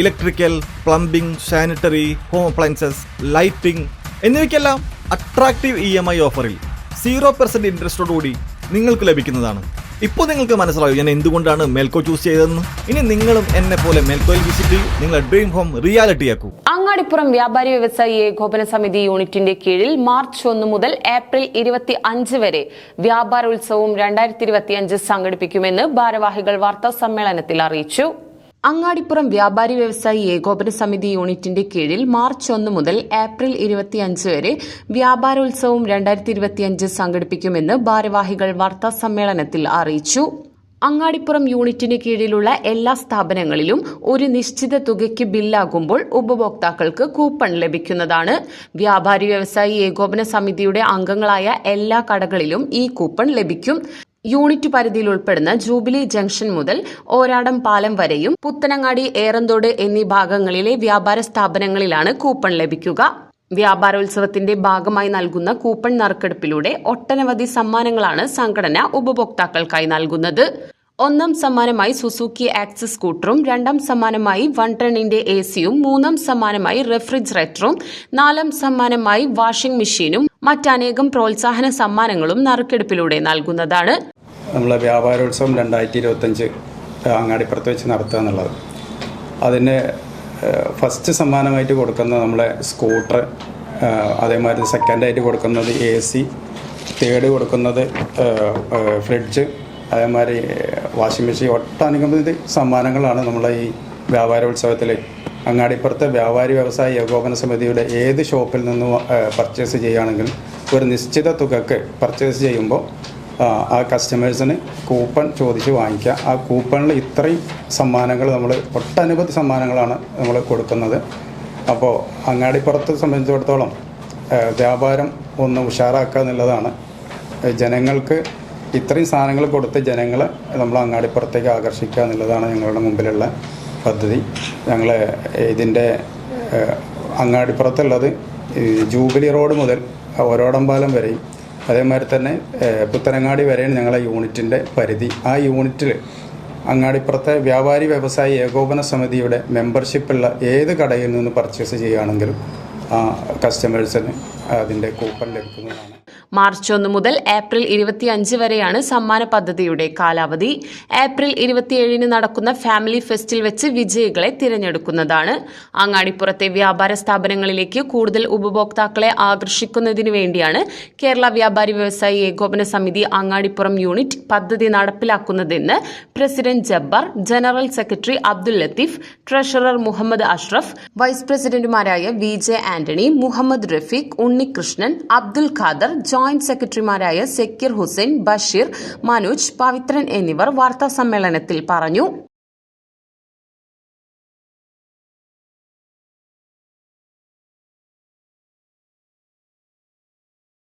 Electrical plumbing sanitary home appliances lighting എന്നിവയ്ക്കെല്ലാം attractive E M I ഓഫറിൽ zero percent ഇൻട്രസ്റ്റോടുകൂടി നിങ്ങൾക്ക് ലഭിക്കുന്നതാണ്. ഇപ്പോൾ നിങ്ങൾക്ക് മനസ്സിലാവും ഞാൻ എന്തുകൊണ്ടാണ് മെൽക്കോ ചൂസ് ചെയ്തതെന്ന്? ഇനി നിങ്ങളും എന്നെ പോലെ മേൽക്കോയിൽ വിസിറ്റ് ചെയ്യും. നിങ്ങളുടെ ഡ്രീം ഹോം റിയാലിറ്റി ആക്കൂ. അങ്ങാടിപ്പുറം വ്യാപാരി വ്യവസായി ഏകോപന സമിതി യൂണിറ്റിന്റെ കീഴിൽ മാർച്ച് ഒന്ന് മുതൽ ഏപ്രിൽ ഇരുപത്തി അഞ്ച് വരെ വ്യാപാരോത്സവം രണ്ടായിരത്തി ഇരുപത്തിയഞ്ച് സംഘടിപ്പിക്കുമെന്ന് ഭാരവാഹികൾ വാർത്താ സമ്മേളനത്തിൽ അറിയിച്ചു. അങ്ങാടിപ്പുറം വ്യാപാരി വ്യവസായി ഏകോപന സമിതി യൂണിറ്റിന്റെ കീഴിൽ മാർച്ച് ഒന്ന് മുതൽ ഏപ്രിൽ ഇരുപത്തിയഞ്ച് വരെ വ്യാപാരോത്സവം രണ്ടായിരത്തി ഇരുപത്തിയഞ്ച് സംഘടിപ്പിക്കുമെന്ന് ഭാരവാഹികൾ വാർത്താ സമ്മേളനത്തിൽ അറിയിച്ചു. അങ്ങാടിപ്പുറം യൂണിറ്റിന് കീഴിലുള്ള എല്ലാ സ്ഥാപനങ്ങളിലും ഒരു നിശ്ചിത തുകയ്ക്ക് ബില്ലാകുമ്പോൾ ഉപഭോക്താക്കൾക്ക് കൂപ്പൺ ലഭിക്കുന്നതാണ്. വ്യാപാരി വ്യവസായി ഏകോപന സമിതിയുടെ അംഗങ്ങളായ എല്ലാ കടകളിലും ഈ കൂപ്പൺ ലഭിക്കും. യൂണിറ്റ് പരിധിയിൽ ഉൾപ്പെടുന്ന ജൂബിലി ജംഗ്ഷൻ മുതൽ ഓരാടം പാലം വരെയും പുത്തനങ്ങാടി ഏറന്തോട് എന്നീ ഭാഗങ്ങളിലെ വ്യാപാര സ്ഥാപനങ്ങളിലാണ് കൂപ്പൺ ലഭിക്കുക. വ്യാപാരോത്സവത്തിന്റെ ഭാഗമായി നൽകുന്ന കൂപ്പൺ നറുക്കെടുപ്പിലൂടെ ഒട്ടനവധി സമ്മാനങ്ങളാണ് സംഘടന ഉപഭോക്താക്കൾക്കായി നൽകുന്നത്. ഒന്നാം സമ്മാനമായി സുസുക്കി ആക്സസ് സ്കൂട്ടറും രണ്ടാം സമ്മാനമായി വൺ ടണിന്റെ എ സിയും മൂന്നാം സമ്മാനമായി റെഫ്രിജറേറ്ററും നാലാം സമ്മാനമായി വാഷിംഗ് മെഷീനും മറ്റനേകം പ്രോത്സാഹന സമ്മാനങ്ങളും നറുക്കെടുപ്പിലൂടെ നൽകുന്നതാണ്. നമ്മളെ വ്യാപാരോത്സവം രണ്ടായിരത്തി ഇരുപത്തഞ്ച് അങ്ങാടിപ്പുറത്ത് വെച്ച് നടത്തുക എന്നുള്ളത്. അതിന് ഫസ്റ്റ് സമ്മാനമായിട്ട് കൊടുക്കുന്നത് നമ്മളെ സ്കൂട്ടർ അതേമാതിരി സെക്കൻഡായിട്ട് കൊടുക്കുന്നത് എ സി തേർഡ് കൊടുക്കുന്നത് ഫ്രിഡ്ജ് അതേമാതിരി വാഷിംഗ് മെഷീൻ ഒട്ടനവധി സമ്മാനങ്ങളാണ് നമ്മളെ ഈ വ്യാപാരോത്സവത്തിൽ അങ്ങാടിപ്പുറത്തെ വ്യാപാരി വ്യവസായ ഏകോപന സമിതിയുടെ ഏത് ഷോപ്പിൽ നിന്ന് പർച്ചേസ് ചെയ്യുകയാണെങ്കിലും ഒരു നിശ്ചിത തുകക്ക് പർച്ചേസ് ചെയ്യുമ്പോൾ ആ, കസ്റ്റമേഴ്സിന് കൂപ്പൺ ചോദിച്ച് വാങ്ങിക്കുക. ആ കൂപ്പണിൽ ഇത്രയും സമ്മാനങ്ങൾ നമ്മൾ ഒട്ടനവധി സമ്മാനങ്ങളാണ് നമ്മൾ കൊടുക്കുന്നത്. അപ്പോൾ അങ്ങാടിപ്പുറത്തെ സംബന്ധിച്ചിടത്തോളം വ്യാപാരം ഒന്ന് ഉഷാറാക്കുക എന്നുള്ളതാണ്. ജനങ്ങൾക്ക് ഇത്രയും സാധനങ്ങൾ കൊടുത്ത് ജനങ്ങളെ നമ്മൾ അങ്ങാടിപ്പുറത്തേക്ക് ആകർഷിക്കുക എന്നുള്ളതാണ് ഞങ്ങളുടെ മുമ്പിലുള്ള പദ്ധതി. ഞങ്ങൾ ഇതിന്റെ അങ്ങാടിപ്പുറത്തുള്ളത് ജൂബിലി റോഡ് മുതൽ ഓരോടമ്പാലം വരെയും അതേമാതിരി തന്നെ പുത്തനങ്ങാടി വരെയാണ് ഞങ്ങളെ യൂണിറ്റിന്റെ പരിധി. ആ യൂണിറ്റിൽ അങ്ങാടിപ്പുറത്തെ വ്യാപാരി വ്യവസായി ഏകോപന സമിതിയുടെ മെമ്പർഷിപ്പുള്ള ഏത് കടയിൽ നിന്ന് പർച്ചേസ് ചെയ്യുകയാണെങ്കിലും ആ കസ്റ്റമേഴ്സിന് അതിന്റെ കൂപ്പൺ ലഭിക്കുന്നതാണ്. മാർച്ച് ഒന്ന് മുതൽ ഏപ്രിൽ ഇരുപത്തിയഞ്ച് വരെയാണ് സമ്മാന പദ്ധതിയുടെ കാലാവധി. ഏപ്രിൽ ഇരുപത്തിയേഴിന് നടക്കുന്ന ഫാമിലി ഫെസ്റ്റിൽ വെച്ച് വിജയികളെ തിരഞ്ഞെടുക്കുന്നതാണ്. അങ്ങാടിപ്പുറത്തെ വ്യാപാര സ്ഥാപനങ്ങളിലേക്ക് കൂടുതൽ ഉപഭോക്താക്കളെ ആകർഷിക്കുന്നതിനു വേണ്ടിയാണ് കേരള വ്യാപാരി വ്യവസായി ഏകോപന സമിതി അങ്ങാടിപ്പുറം യൂണിറ്റ് പദ്ധതി നടപ്പിലാക്കുന്നതെന്ന് president Jabbar general secretary Abdul Latheef treasurer Muhammad Ashraf vice പ്രസിഡന്റുമാരായ V J Antony Muhammad Rafeeq Unnikrishnan Abdul Khader joint സെക്രട്ടറിമാരായ സക്കീർ ഹുസൈൻ ബഷീർ മനോജ് പവിത്രൻ എന്നിവർ വാർത്താ സമ്മേളനത്തിൽ പറഞ്ഞു.